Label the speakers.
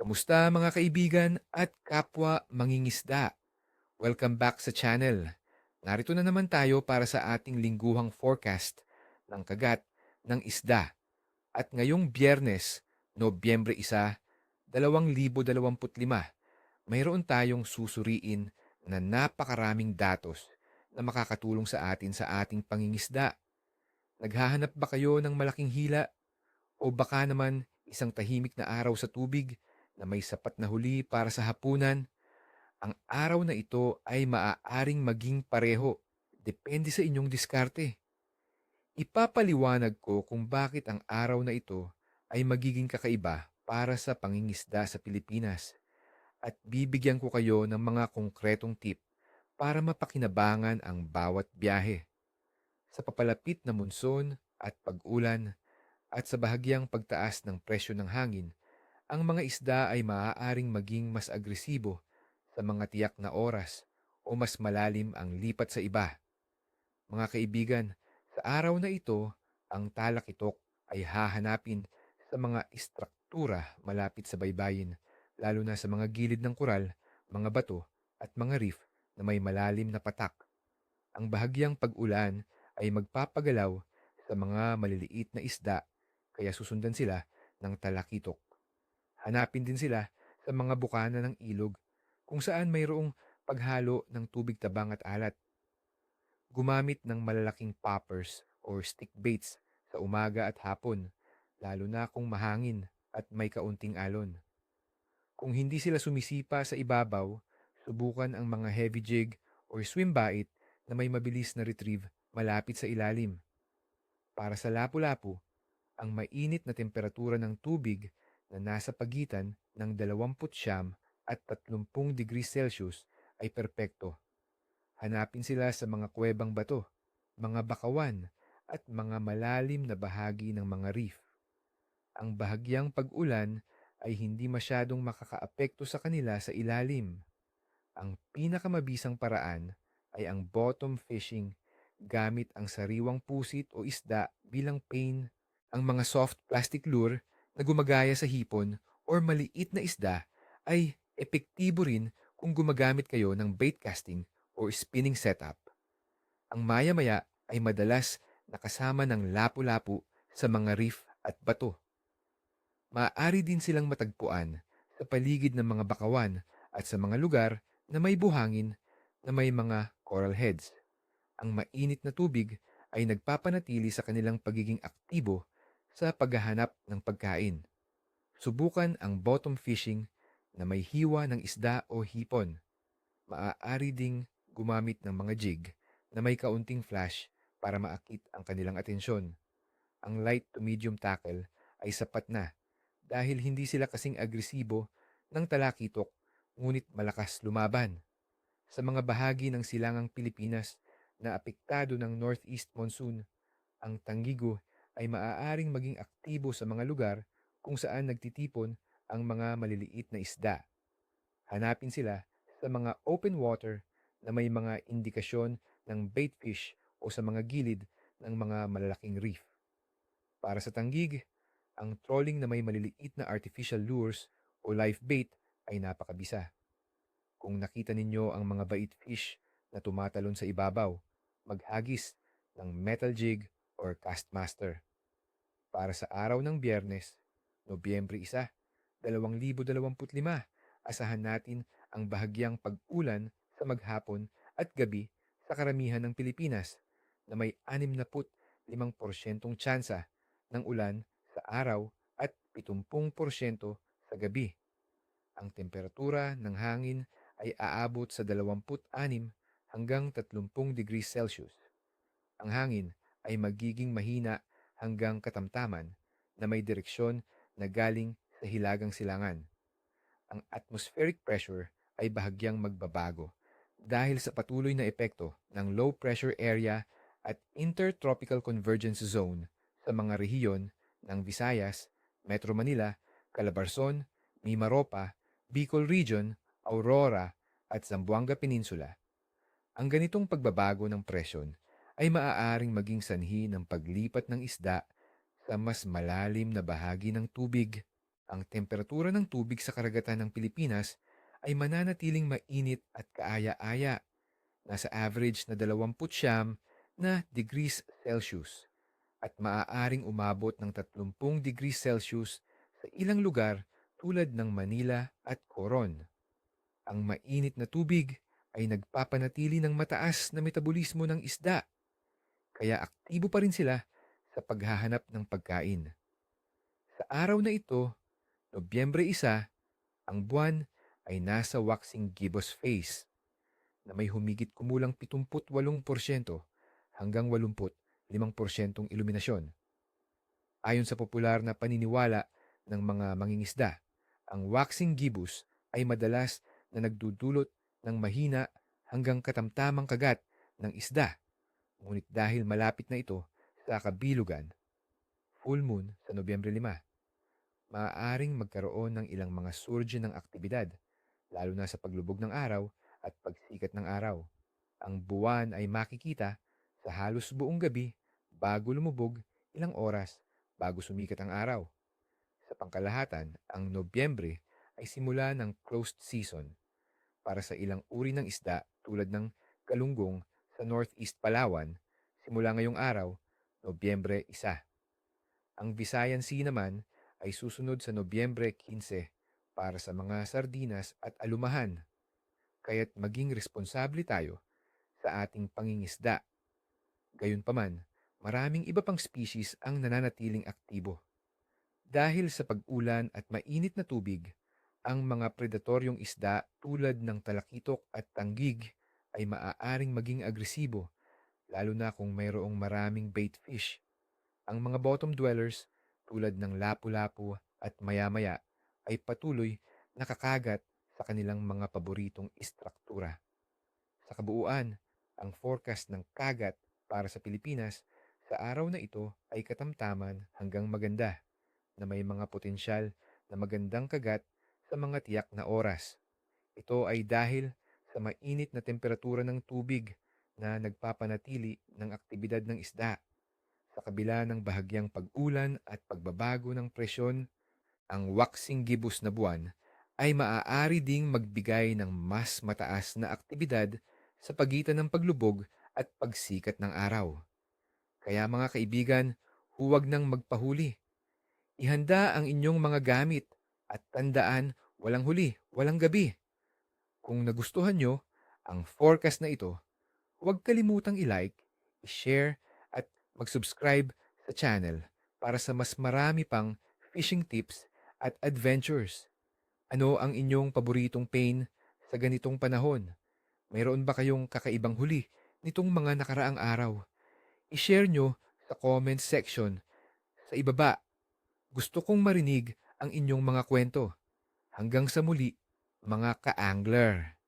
Speaker 1: Kamusta mga kaibigan at kapwa mangingisda? Welcome back sa channel. Narito na naman tayo para sa ating lingguhang forecast ng kagat ng isda. At ngayong biyernes, Nobyembre 1, 2025, mayroon tayong susuriin na napakaraming datos na makakatulong sa atin sa ating pangingisda. Naghahanap ba kayo ng malaking hila? O baka naman isang tahimik na araw sa tubig na may sapat na huli para sa hapunan, ang araw na ito ay maaaring maging pareho. Depende sa inyong diskarte. Ipapaliwanag ko kung bakit ang araw na ito ay magiging kakaiba para sa pangingisda sa Pilipinas at bibigyan ko kayo ng mga konkretong tip para mapakinabangan ang bawat biyahe. Sa papalapit na monson at pag-ulan at sa bahagyang pagtaas ng presyo ng hangin, ang mga isda ay maaaring maging mas agresibo sa mga tiyak na oras o mas malalim ang lipat sa iba. Mga kaibigan, sa araw na ito, ang talakitok ay hahanapin sa mga istruktura malapit sa baybayin, lalo na sa mga gilid ng kural, mga bato at mga reef na may malalim na patak. Ang bahagyang pag-ulan ay magpapagalaw sa mga maliliit na isda kaya susundan sila ng talakitok. Hanapin din sila sa mga bukana ng ilog kung saan mayroong paghalo ng tubig tabang at alat. Gumamit ng malalaking poppers or stick baits sa umaga at hapon, lalo na kung mahangin at may kaunting alon. Kung hindi sila sumisipa sa ibabaw, subukan ang mga heavy jig or swim bait na may mabilis na retrieve malapit sa ilalim. Para sa lapu-lapu, ang mainit na temperatura ng tubig na nasa pagitan ng 29 at 30 degrees Celsius ay perpekto. Hanapin sila sa mga kuwebang bato, mga bakawan, at mga malalim na bahagi ng mga reef. Ang bahagyang pag-ulan ay hindi masyadong makakaapekto sa kanila sa ilalim. Ang pinakamabisang paraan ay ang bottom fishing gamit ang sariwang pusit o isda bilang pain. Ang mga soft plastic lure na gumagaya sa hipon or maliit na isda ay epektibo rin kung gumagamit kayo ng bait casting or spinning setup. Ang maya-maya ay madalas nakasama ng lapu-lapu sa mga reef at bato. Maaari din silang matagpuan sa paligid ng mga bakawan at sa mga lugar na may buhangin na may mga coral heads. Ang mainit na tubig ay nagpapanatili sa kanilang pagiging aktibo sa paghahanap ng pagkain. Subukan ang bottom fishing na may hiwa ng isda o hipon. Maaari ding gumamit ng mga jig na may kaunting flash para maakit ang kanilang atensyon. Ang light to medium tackle ay sapat na dahil hindi sila kasing agresibo ng talakitok ngunit malakas lumaban. Sa mga bahagi ng silangang Pilipinas na apektado ng northeast monsoon, ang tanggigo ay maaaring maging aktibo sa mga lugar kung saan nagtitipon ang mga maliliit na isda. Hanapin sila sa mga open water na may mga indikasyon ng bait fish o sa mga gilid ng mga malalaking reef. Para sa tanggig, ang trolling na may maliliit na artificial lures o live bait ay napakabisa. Kung nakita ninyo ang mga bait fish na tumatalon sa ibabaw, maghagis ng metal jig or castmaster. Para sa araw ng biyernes, Nobyembre 1, 2025, asahan natin ang bahagyang pag-ulan sa maghapon at gabi sa karamihan ng Pilipinas na may 65% tsansa ng ulan sa araw at 70% sa gabi. Ang temperatura ng hangin ay aabot sa 26 hanggang 30 degrees Celsius. Ang hangin ay magiging mahina hanggang katamtaman na may direksyon na galing sa hilagang silangan. Ang atmospheric pressure ay bahagyang magbabago dahil sa patuloy na epekto ng low pressure area at intertropical convergence zone sa mga rehiyon ng Visayas, Metro Manila, Calabarzon, Mimaropa, Bicol Region, Aurora at Zamboanga Peninsula. Ang ganitong pagbabago ng presyon ay maaaring maging sanhi ng paglipat ng isda sa mas malalim na bahagi ng tubig. ang temperatura ng tubig sa karagatan ng Pilipinas ay mananatiling mainit at kaaya-aya, nasa average na 29 na degrees Celsius at maaaring umabot ng 30 degrees Celsius sa ilang lugar tulad ng Manila at Coron. Ang mainit na tubig ay nagpapanatili ng mataas na metabolismo ng isda, kaya aktibo pa rin sila sa paghahanap ng pagkain. Sa araw na ito, Nobyembre 1, ang buwan ay nasa waxing gibbous phase na may humigit kumulang 78% hanggang 85% iluminasyon. Ayon sa popular na paniniwala ng mga mangingisda, ang waxing gibbous ay madalas na nagdudulot ng mahina hanggang katamtamang kagat ng isda. Ngunit dahil malapit na ito sa kabilugan, full moon sa Nobyembre 5, maaaring magkaroon ng ilang mga surge ng aktibidad, lalo na sa paglubog ng araw at pagsikat ng araw. Ang buwan ay makikita sa halos buong gabi bago lumubog ilang oras bago sumikat ang araw. Sa pangkalahatan, ang Nobyembre ay simula ng closed season para sa ilang uri ng isda tulad ng galunggong sa Northeast Palawan simula ngayong araw, Nobyembre 1. Ang Visayan Sea naman ay susunod sa Nobyembre 15 para sa mga sardinas at alumahan. Kaya't maging responsable tayo sa ating pangingisda. Gayunpaman, maraming iba pang species ang nananatiling aktibo. Dahil sa pag-ulan at mainit na tubig, ang mga predatoryong isda tulad ng talakitok at tanggig ay maaaring maging agresibo, lalo na kung mayroong maraming bait fish. Ang mga bottom dwellers tulad ng lapu-lapu at maya-maya ay patuloy nakakagat sa kanilang mga paboritong istruktura. Sa kabuuan, ang forecast ng kagat para sa Pilipinas sa araw na ito ay katamtaman hanggang maganda na may mga potensyal na magandang kagat sa mga tiyak na oras. Ito ay dahil sa mainit na temperatura ng tubig na nagpapanatili ng aktibidad ng isda. Sa kabila ng bahagyang pag-ulan at pagbabago ng presyon, ang waxing gibbous na buwan ay maaari ding magbigay ng mas mataas na aktibidad sa pagitan ng paglubog at pagsikat ng araw. Kaya mga kaibigan, huwag nang magpahuli. Ihanda ang inyong mga gamit at tandaan walang huli, walang gabi. Kung nagustuhan nyo ang forecast na ito, huwag kalimutang i-like, i-share at mag-subscribe sa channel para sa mas marami pang fishing tips at adventures. Ano ang inyong paboritong pain sa ganitong panahon? Mayroon ba kayong kakaibang huli nitong mga nakaraang araw? I-share nyo sa comment section sa ibaba. Gusto kong marinig ang inyong mga kwento. Hanggang sa muli, mga ka-angler.